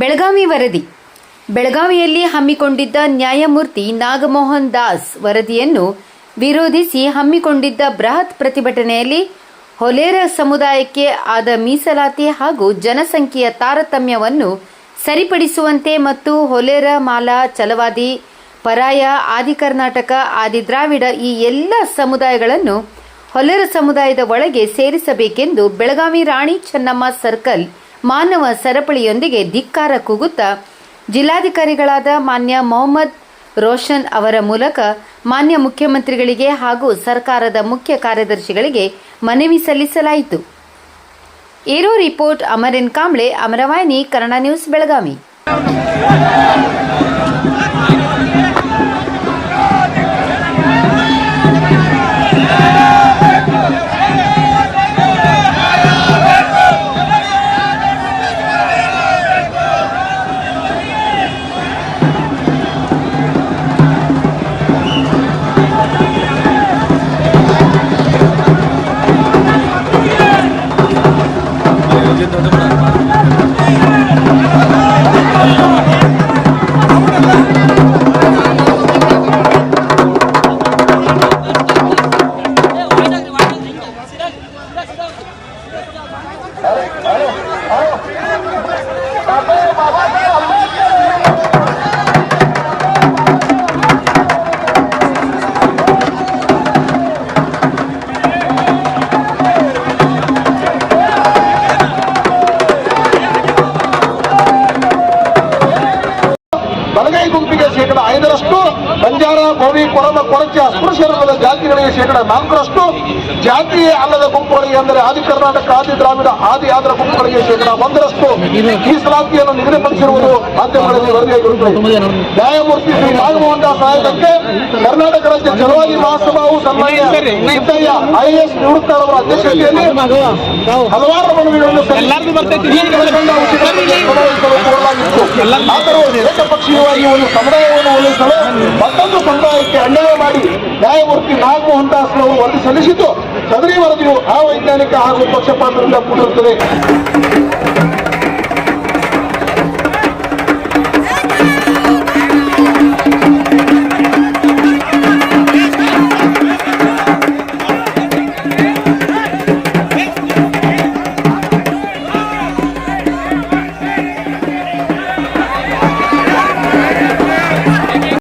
ಬೆಳಗಾವಿ ವರದಿ. ಬೆಳಗಾವಿಯಲ್ಲಿ ಹಮ್ಮಿಕೊಂಡಿದ್ದ ನ್ಯಾಯಮೂರ್ತಿ ನಾಗಮೋಹನ್ ದಾಸ್ ವರದಿಯನ್ನು ವಿರೋಧಿಸಿ ಹಮ್ಮಿಕೊಂಡಿದ್ದ ಬೃಹತ್ ಪ್ರತಿಭಟನೆಯಲ್ಲಿ ಹೊಲೇರ ಸಮುದಾಯಕ್ಕೆ ಆದ ಮೀಸಲಾತಿ ಹಾಗೂ ಜನಸಂಖ್ಯೆಯ ತಾರತಮ್ಯವನ್ನು ಸರಿಪಡಿಸುವಂತೆ ಮತ್ತು ಹೊಲೇರ ಮಾಲಾ ಚಲವಾದಿ ಪರಾಯ, ಆದಿ ಕರ್ನಾಟಕ, ಆದಿ ದ್ರಾವಿಡ ಈ ಎಲ್ಲ ಸಮುದಾಯಗಳನ್ನು ಹೊಲೆರ ಸಮುದಾಯದ ಒಳಗೆ ಸೇರಿಸಬೇಕೆಂದು ಬೆಳಗಾವಿ ರಾಣಿ ಚೆನ್ನಮ್ಮ ಸರ್ಕಲ್ ಮಾನವ ಸರಪಳಿಯೊಂದಿಗೆ ಧಿಕ್ಕಾರ ಕೂಗುತ್ತಾ ಜಿಲ್ಲಾಧಿಕಾರಿಗಳಾದ ಮಾನ್ಯ ಮೊಹಮ್ಮದ್ ರೋಷನ್ ಅವರ ಮೂಲಕ ಮಾನ್ಯ ಮುಖ್ಯಮಂತ್ರಿಗಳಿಗೆ ಹಾಗೂ ಸರ್ಕಾರದ ಮುಖ್ಯ ಕಾರ್ಯದರ್ಶಿಗಳಿಗೆ ಮನವಿ ಸಲ್ಲಿಸಲಾಯಿತು. Aero report Amarin Kamble, Amaravahini, Kannada news, Belagavi. Olha, olha, olha. Tá bom, mas vai dar ಐದರಷ್ಟು ಬಂಜಾರ ಗೋವಿ ಕೊರಮ, ಕೊರಚ ರೂಪದ ಜಾತಿಗಳಿಗೆ ಶೇಕಡ ನಾಲ್ಕರಷ್ಟು ಜಾತಿ ಅಲ್ಲದ ಗುಂಪುಗಳಿಗೆ ಅಂದರೆ ಆದಿ ಕರ್ನಾಟಕ, ಆದಿ ದ್ರಾವಿಡ, ಆದಿ ಆದ್ರ ಗುಂಪುಗಳಿಗೆ ಶೇಕಡ ಒಂದರಷ್ಟು ಮೀಸಲಾತಿಯನ್ನು ನಿಗದಿಪಡಿಸಿರುವುದು ಮಾಧ್ಯಮಗಳಲ್ಲಿ ವರದಿಯಾಗಿರುತ್ತದೆ. ನ್ಯಾಯಮೂರ್ತಿ ಶ್ರೀ ನಾಗಮೋಹನ್ ದಾಸ್ ಆಯೋಗಕ್ಕೆ ಕರ್ನಾಟಕ ರಾಜ್ಯ ಚಲುವಾಗಿ ಮಹಾಸಭಾವು ಸನ್ಮಾನ್ಯ ಸಿದ್ದಯ್ಯ ಐಎಎಸ್ ನಿವೃತ್ತರವರ ಅಧ್ಯಕ್ಷತೆಯಲ್ಲಿ ಹಲವಾರು ಮನವಿಗಳನ್ನು ಆದರೂ ಏಕಪಕ್ಷೀಯವಾಗಿ ಒಂದು ಸಮುದಾಯವನ್ನು ಉಳಿಸಲು ಮತ್ತೊಂದು ಸಮುದಾಯಕ್ಕೆ ಅನ್ಯಾಯ ಮಾಡಿ ನ್ಯಾಯಮೂರ್ತಿ ನಾಗಮೋಹನ್ ದಾಸ್ ಅವರು ವರದಿ ಸಲ್ಲಿಸಿದ್ದು ಸದರಿ ವರದಿಯು ಅವೈಜ್ಞಾನಿಕ ಹಾಗೂ ಪಕ್ಷಪಾತದಿಂದ ಕೂಡಿರುತ್ತದೆ.